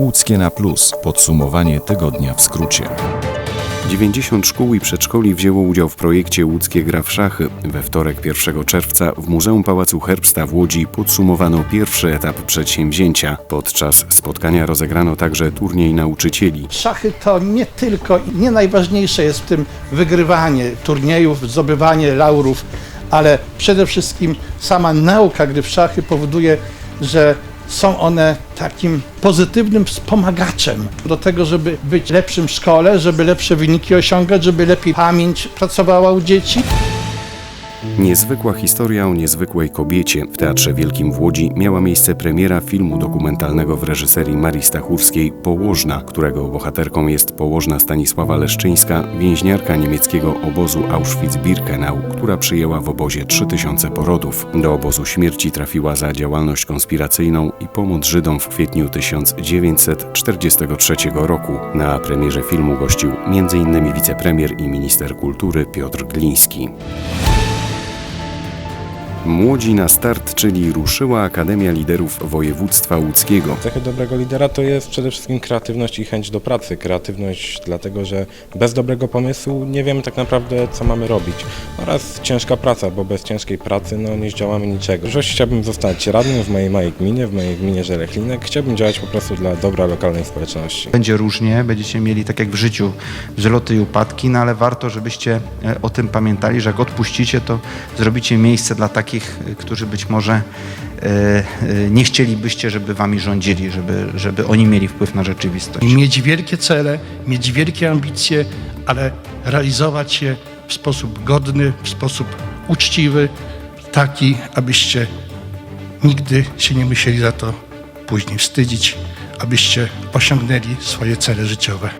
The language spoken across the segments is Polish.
Łódzkie na plus. Podsumowanie tygodnia w skrócie. 90 szkół i przedszkoli wzięło udział w projekcie Łódzkie Gra w Szachy. We wtorek 1 czerwca w Muzeum Pałacu Herbsta w Łodzi podsumowano pierwszy etap przedsięwzięcia. Podczas spotkania rozegrano także turniej nauczycieli. Szachy to nie tylko, i nie najważniejsze jest w tym wygrywanie turniejów, zdobywanie laurów, ale przede wszystkim sama nauka gry w szachy powoduje, że są one takim pozytywnym wspomagaczem do tego, żeby być lepszym w szkole, żeby lepsze wyniki osiągać, żeby lepiej pamięć pracowała u dzieci. Niezwykła historia o niezwykłej kobiecie. W Teatrze Wielkim w Łodzi miała miejsce premiera filmu dokumentalnego w reżyserii Marii Stachurskiej Położna, którego bohaterką jest położna Stanisława Leszczyńska, więźniarka niemieckiego obozu Auschwitz-Birkenau, która przyjęła w obozie 3000 porodów. Do obozu śmierci trafiła za działalność konspiracyjną i pomoc Żydom w kwietniu 1943 roku. Na premierze filmu gościł m.in. wicepremier i minister kultury Piotr Gliński. Młodzi na start, czyli ruszyła Akademia Liderów Województwa Łódzkiego. Cechy dobrego lidera to jest przede wszystkim kreatywność i chęć do pracy. Kreatywność dlatego, że bez dobrego pomysłu nie wiemy tak naprawdę, co mamy robić. Oraz ciężka praca, bo bez ciężkiej pracy no, nie zdziałamy niczego. Że chciałbym zostać radnym w mojej małej gminie, w mojej gminie Żeleclinek. Chciałbym działać po prostu dla dobra lokalnej społeczności. Będzie różnie, będziecie mieli tak jak w życiu wzloty i upadki, no ale warto, żebyście e, o tym pamiętali, że jak odpuścicie, to zrobicie miejsce dla takich, e, którzy być może e, e, nie chcielibyście, żeby wami rządzili, żeby, żeby oni mieli wpływ na rzeczywistość. Mieć wielkie cele, mieć wielkie ambicje, ale realizować je w sposób godny, w sposób uczciwy, taki, abyście nigdy się nie musieli za to później wstydzić, abyście osiągnęli swoje cele życiowe.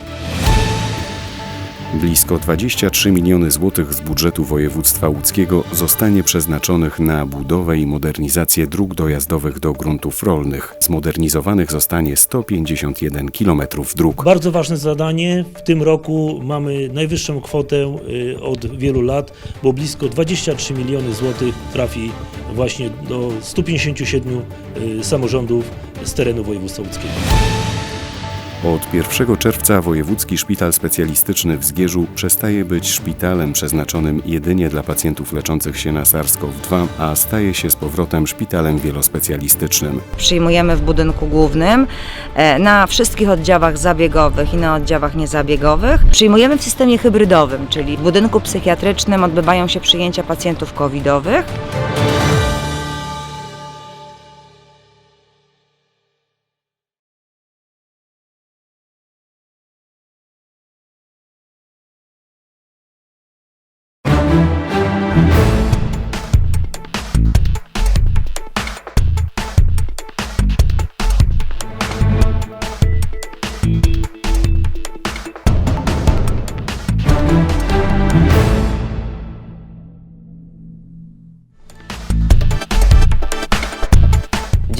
Blisko 23 miliony złotych z budżetu województwa łódzkiego zostanie przeznaczonych na budowę i modernizację dróg dojazdowych do gruntów rolnych. Zmodernizowanych zostanie 151 km dróg. Bardzo ważne zadanie. W tym roku mamy najwyższą kwotę y, od wielu lat, bo blisko 23 miliony złotych trafi właśnie do 157 y, samorządów z terenu województwa łódzkiego. Od 1 czerwca Wojewódzki Szpital Specjalistyczny w Zgierzu przestaje być szpitalem przeznaczonym jedynie dla pacjentów leczących się na SARS-CoV-2, a staje się z powrotem szpitalem wielospecjalistycznym. Przyjmujemy w budynku głównym e, na wszystkich oddziałach zabiegowych i na oddziałach niezabiegowych. Przyjmujemy w systemie hybrydowym, czyli w budynku psychiatrycznym odbywają się przyjęcia pacjentów covidowych.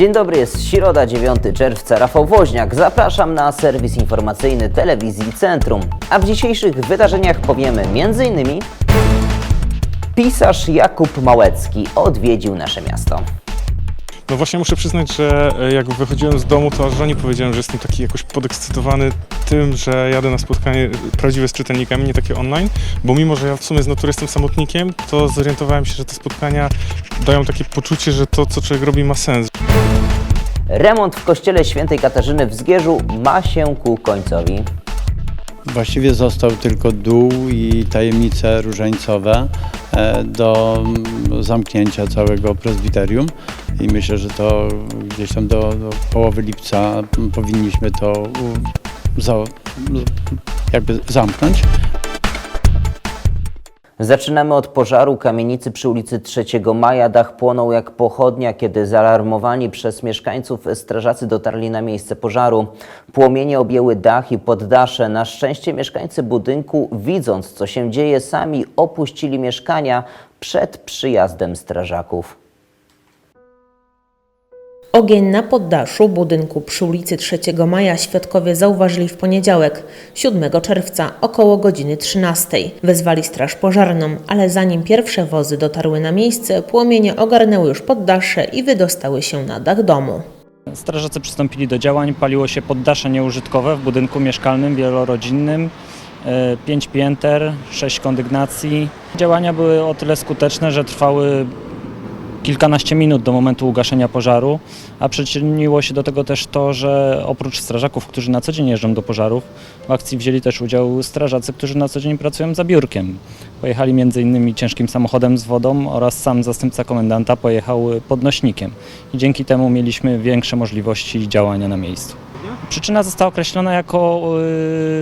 Dzień dobry, jest środa 9 czerwca. Rafał Woźniak. Zapraszam na serwis informacyjny telewizji Centrum. A w dzisiejszych wydarzeniach powiemy m.in. Pisarz Jakub Małecki odwiedził nasze miasto. No właśnie muszę przyznać, że jak wychodziłem z domu, to aż żonie powiedziałem, że jestem taki jakoś podekscytowany tym, że jadę na spotkanie prawdziwe z czytelnikami, nie takie online, bo mimo, że ja w sumie z natury jestem samotnikiem, to zorientowałem się, że te spotkania dają takie poczucie, że to, co człowiek robi, ma sens. Remont w kościele świętej Katarzyny w Zgierzu ma się ku końcowi. Właściwie został tylko dół i tajemnice różańcowe e, do zamknięcia całego prezbiterium i myślę, że to gdzieś tam do, do połowy lipca powinniśmy to za, jakby zamknąć. Zaczynamy od pożaru kamienicy przy ulicy 3 Maja. Dach płonął jak pochodnia, kiedy zaalarmowani przez mieszkańców strażacy dotarli na miejsce pożaru. Płomienie objęły dach i poddasze. Na szczęście mieszkańcy budynku, widząc co się dzieje, sami opuścili mieszkania przed przyjazdem strażaków. Ogień na poddaszu budynku przy ulicy 3 Maja świadkowie zauważyli w poniedziałek, 7 czerwca, około godziny 13. Wezwali straż pożarną, ale zanim pierwsze wozy dotarły na miejsce, płomienie ogarnęły już poddasze i wydostały się na dach domu. Strażacy przystąpili do działań, paliło się poddasze nieużytkowe w budynku mieszkalnym wielorodzinnym, e, pięć pięter, sześć kondygnacji. Działania były o tyle skuteczne, że trwały kilkanaście minut do momentu ugaszenia pożaru, a przyczyniło się do tego też to, że oprócz strażaków, którzy na co dzień jeżdżą do pożarów, w akcji wzięli też udział strażacy, którzy na co dzień pracują za biurkiem. Pojechali m.in. ciężkim samochodem z wodą oraz sam zastępca komendanta pojechał podnośnikiem. I dzięki temu mieliśmy większe możliwości działania na miejscu. Przyczyna została określona jako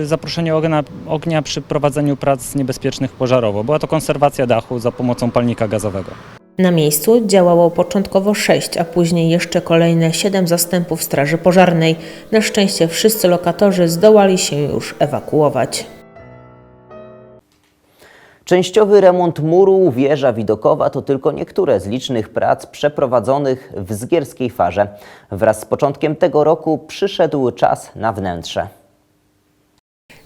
y, zaproszenie ognia, ognia przy prowadzeniu prac niebezpiecznych pożarowo. Była to konserwacja dachu za pomocą palnika gazowego. Na miejscu działało początkowo sześć, a później jeszcze kolejne siedem zastępów Straży Pożarnej. Na szczęście wszyscy lokatorzy zdołali się już ewakuować. Częściowy remont muru wieża widokowa to tylko niektóre z licznych prac przeprowadzonych w zgierskiej farze. Wraz z początkiem tego roku przyszedł czas na wnętrze.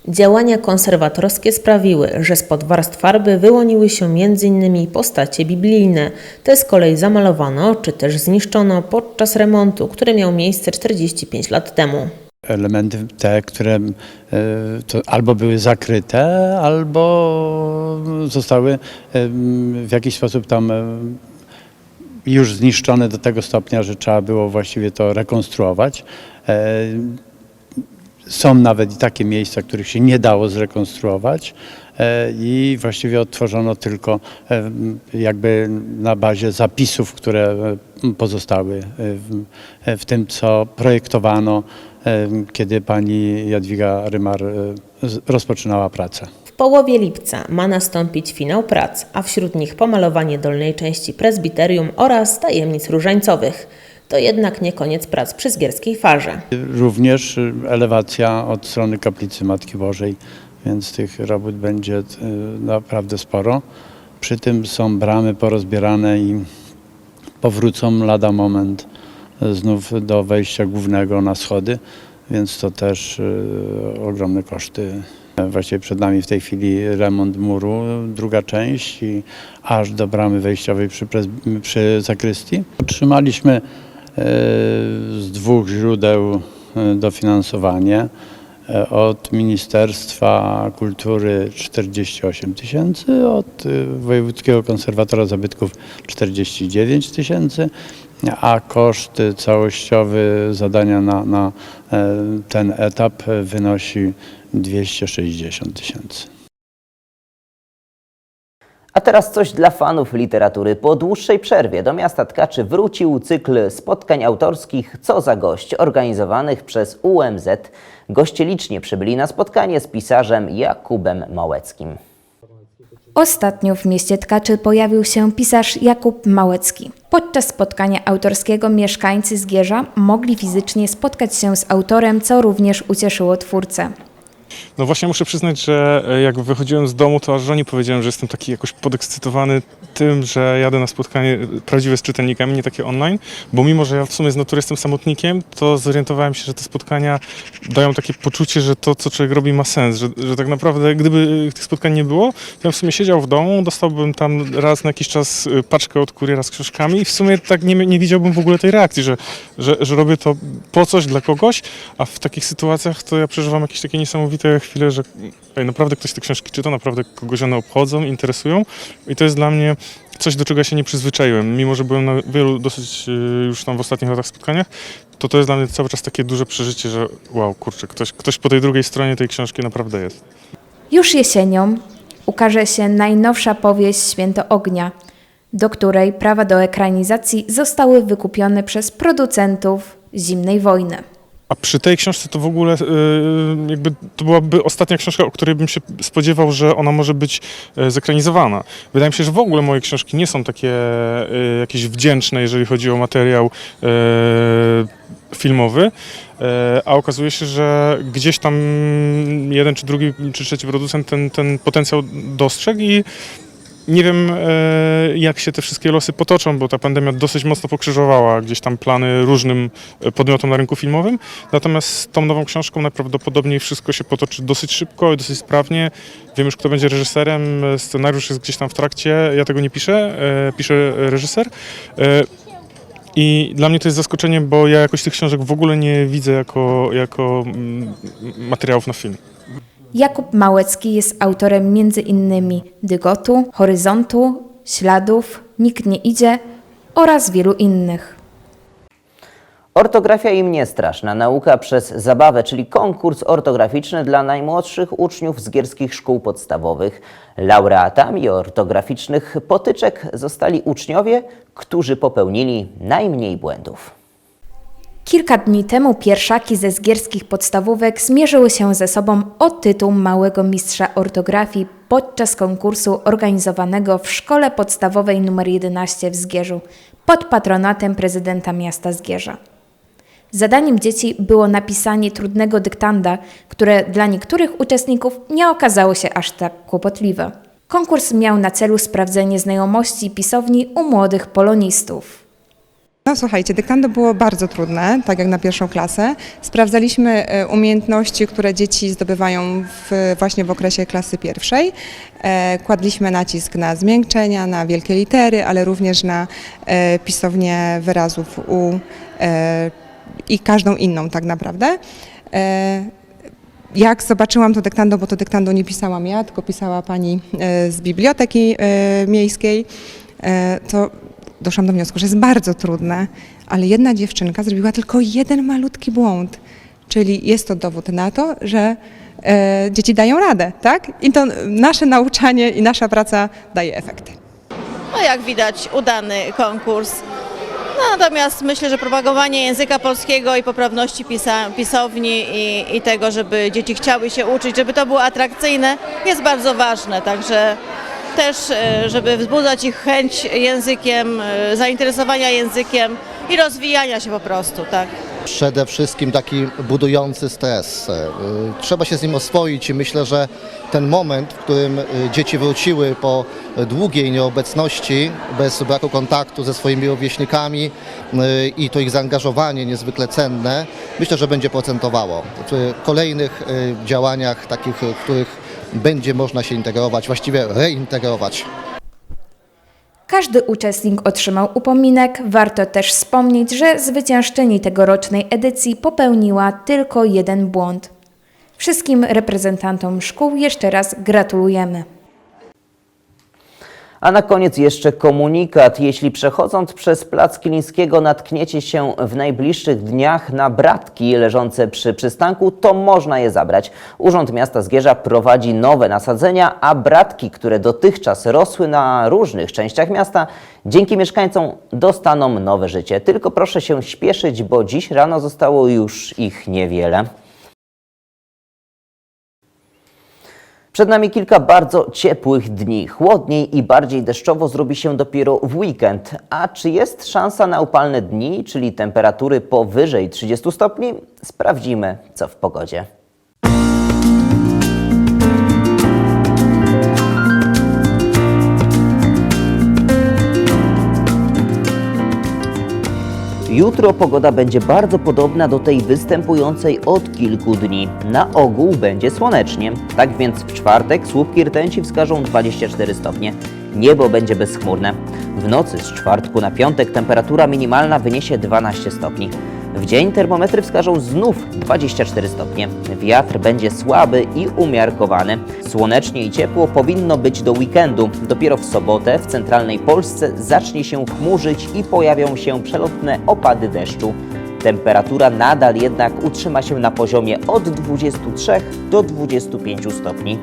Działania konserwatorskie sprawiły, że spod warstw farby wyłoniły się m.in. postacie biblijne. Te z kolei zamalowano czy też zniszczono podczas remontu, który miał miejsce 45 lat temu. Elementy te, które e, albo były zakryte, albo zostały e, w jakiś sposób tam e, już zniszczone do tego stopnia, że trzeba było właściwie to rekonstruować. Są nawet i takie miejsca, których się nie dało zrekonstruować e, i właściwie odtworzono tylko e, jakby na bazie zapisów, które e, pozostały w, tym, co projektowano, kiedy pani Jadwiga Rymar rozpoczynała pracę. W połowie lipca ma nastąpić finał prac, a wśród nich pomalowanie dolnej części prezbiterium oraz tajemnic różańcowych. To jednak nie koniec prac przy Zgierskiej Farze. Również elewacja od strony kaplicy Matki Bożej, więc tych robót będzie y, naprawdę sporo. Przy tym są bramy porozbierane i powrócą lada moment y, znów do wejścia głównego na schody, więc to też y, ogromne koszty. Właściwie przed nami w tej chwili remont muru, druga część i aż do bramy wejściowej przy, przy zakrystii. Otrzymaliśmy e, z dwóch źródeł e, dofinansowanie. E, Od Ministerstwa Kultury 48 tysięcy, od e, Wojewódzkiego Konserwatora Zabytków 49 tysięcy, a koszt całościowy zadania na, na ten etap wynosi 260 tysięcy. A teraz coś dla fanów literatury. Po dłuższej przerwie do miasta Tkaczy wrócił cykl spotkań autorskich Co za gość, organizowanych przez UMZ. Goście licznie przybyli na spotkanie z pisarzem Jakubem Małeckim. Ostatnio w mieście Tkaczy pojawił się pisarz Jakub Małecki. Podczas spotkania autorskiego mieszkańcy Zgierza mogli fizycznie spotkać się z autorem, co również ucieszyło twórcę. No właśnie muszę przyznać, że e, jak wychodziłem z domu, to aż żonie powiedziałem, że jestem taki jakoś podekscytowany tym, że jadę na spotkanie e, prawdziwe z czytelnikami, nie takie online, bo mimo, że ja w sumie z natury jestem samotnikiem, to zorientowałem się, że te spotkania dają takie poczucie, że to, co człowiek robi ma sens, że, że tak naprawdę gdyby tych spotkań nie było, to ja w sumie siedział w domu, dostałbym tam raz na jakiś czas e, paczkę od kuriera z książkami i w sumie tak nie, nie widziałbym w ogóle tej reakcji, że, że, że robię to po coś, dla kogoś, a w takich sytuacjach to ja przeżywam jakieś takie niesamowite chwile, że ej, naprawdę ktoś te książki czyta, naprawdę kogoś one obchodzą, interesują i to jest dla mnie coś, do czego ja się nie przyzwyczaiłem. Mimo, że byłem na wielu dosyć y, już tam w ostatnich latach spotkaniach, to to jest dla mnie cały czas takie duże przeżycie, że wow, kurczę, ktoś, ktoś po tej drugiej stronie tej książki naprawdę jest. Już jesienią ukaże się najnowsza powieść Święto Ognia, do której prawa do ekranizacji zostały wykupione przez producentów Zimnej Wojny. A przy tej książce to w ogóle y, jakby to byłaby ostatnia książka, o której bym się spodziewał, że ona może być e, zekranizowana. Wydaje mi się, że w ogóle moje książki nie są takie e, jakieś wdzięczne, jeżeli chodzi o materiał filmowy, a okazuje się, że gdzieś tam jeden czy drugi czy trzeci producent ten, ten potencjał dostrzegł i nie wiem, e, jak się te wszystkie losy potoczą, bo ta pandemia dosyć mocno pokrzyżowała gdzieś tam plany różnym e, podmiotom na rynku filmowym. Natomiast z tą nową książką najprawdopodobniej wszystko się potoczy dosyć szybko i dosyć sprawnie. Wiem już, kto będzie reżyserem, e, scenariusz jest gdzieś tam w trakcie. Ja tego nie piszę, pisze reżyser. I dla mnie to jest zaskoczenie, bo ja jakoś tych książek w ogóle nie widzę jako, jako mm, materiałów na film. Jakub Małecki jest autorem m.in. Dygotu, Horyzontu, Śladów, Nikt nie idzie oraz wielu innych. Ortografia im nie straszna. Nauka przez zabawę, czyli konkurs ortograficzny dla najmłodszych uczniów z gierskich szkół podstawowych. Laureatami ortograficznych potyczek zostali uczniowie, którzy popełnili najmniej błędów. Kilka dni temu pierwszaki ze zgierskich podstawówek zmierzyły się ze sobą o tytuł małego mistrza ortografii podczas konkursu organizowanego w Szkole Podstawowej nr 11 w Zgierzu pod patronatem prezydenta miasta Zgierza. Zadaniem dzieci było napisanie trudnego dyktanda, które dla niektórych uczestników nie okazało się aż tak kłopotliwe. Konkurs miał na celu sprawdzenie znajomości pisowni u młodych polonistów. No słuchajcie, dyktando było bardzo trudne, tak jak na pierwszą klasę. Sprawdzaliśmy e, umiejętności, które dzieci zdobywają w, właśnie w okresie klasy pierwszej. E, Kładliśmy nacisk na zmiękczenia, na wielkie litery, ale również na e, pisownię wyrazów u i każdą inną tak naprawdę. Jak zobaczyłam to dyktando, bo to dyktando nie pisałam ja, tylko pisała pani z biblioteki miejskiej, to doszłam do wniosku, że jest bardzo trudne, ale jedna dziewczynka zrobiła tylko jeden malutki błąd. Czyli jest to dowód na to, że e, dzieci dają radę, tak? I to nasze nauczanie i nasza praca daje efekty. No jak widać udany konkurs. No, natomiast myślę, że propagowanie języka polskiego i poprawności pisa, pisowni i, i tego, żeby dzieci chciały się uczyć, żeby to było atrakcyjne, jest bardzo ważne. Także też, e, żeby wzbudzać ich chęć językiem, e, zainteresowania językiem i rozwijania się po prostu, tak. Przede wszystkim taki budujący stres. E, Trzeba się z nim oswoić i myślę, że ten moment, w którym dzieci wróciły po długiej nieobecności, bez braku kontaktu ze swoimi rówieśnikami i to ich zaangażowanie niezwykle cenne, myślę, że będzie procentowało w kolejnych działaniach takich, w których będzie można się integrować, właściwie reintegrować. Każdy uczestnik otrzymał upominek. Warto też wspomnieć, że zwyciężczyni tegorocznej edycji popełniła tylko jeden błąd. Wszystkim reprezentantom szkół jeszcze raz gratulujemy. A na koniec jeszcze komunikat. Jeśli przechodząc przez Plac Kilińskiego natkniecie się w najbliższych dniach na bratki leżące przy przystanku, to można je zabrać. Urząd Miasta Zgierza prowadzi nowe nasadzenia, a bratki, które dotychczas rosły na różnych częściach miasta, dzięki mieszkańcom dostaną nowe życie. Tylko proszę się śpieszyć, bo dziś rano zostało już ich niewiele. Przed nami kilka bardzo ciepłych dni. Chłodniej i bardziej deszczowo zrobi się dopiero w weekend. A czy jest szansa na upalne dni, czyli temperatury powyżej 30 stopni? Sprawdzimy, co w pogodzie. Jutro pogoda będzie bardzo podobna do tej występującej od kilku dni. Na ogół będzie słonecznie. Tak więc w czwartek słupki rtęci wskażą 24 stopnie. Niebo będzie bezchmurne. W nocy z czwartku na piątek temperatura minimalna wyniesie 12 stopni. W dzień termometry wskażą znów 24 stopnie. Wiatr będzie słaby i umiarkowany. Słonecznie i ciepło powinno być do weekendu. Dopiero w sobotę w centralnej Polsce zacznie się chmurzyć i pojawią się przelotne opady deszczu. Temperatura nadal jednak utrzyma się na poziomie od 23 do 25 stopni.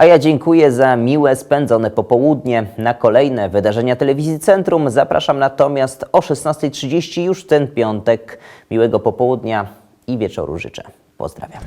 A ja dziękuję za miłe spędzone popołudnie. Na kolejne wydarzenia Telewizji Centrum zapraszam natomiast o 16.30 już ten piątek. Miłego popołudnia i wieczoru życzę. Pozdrawiam.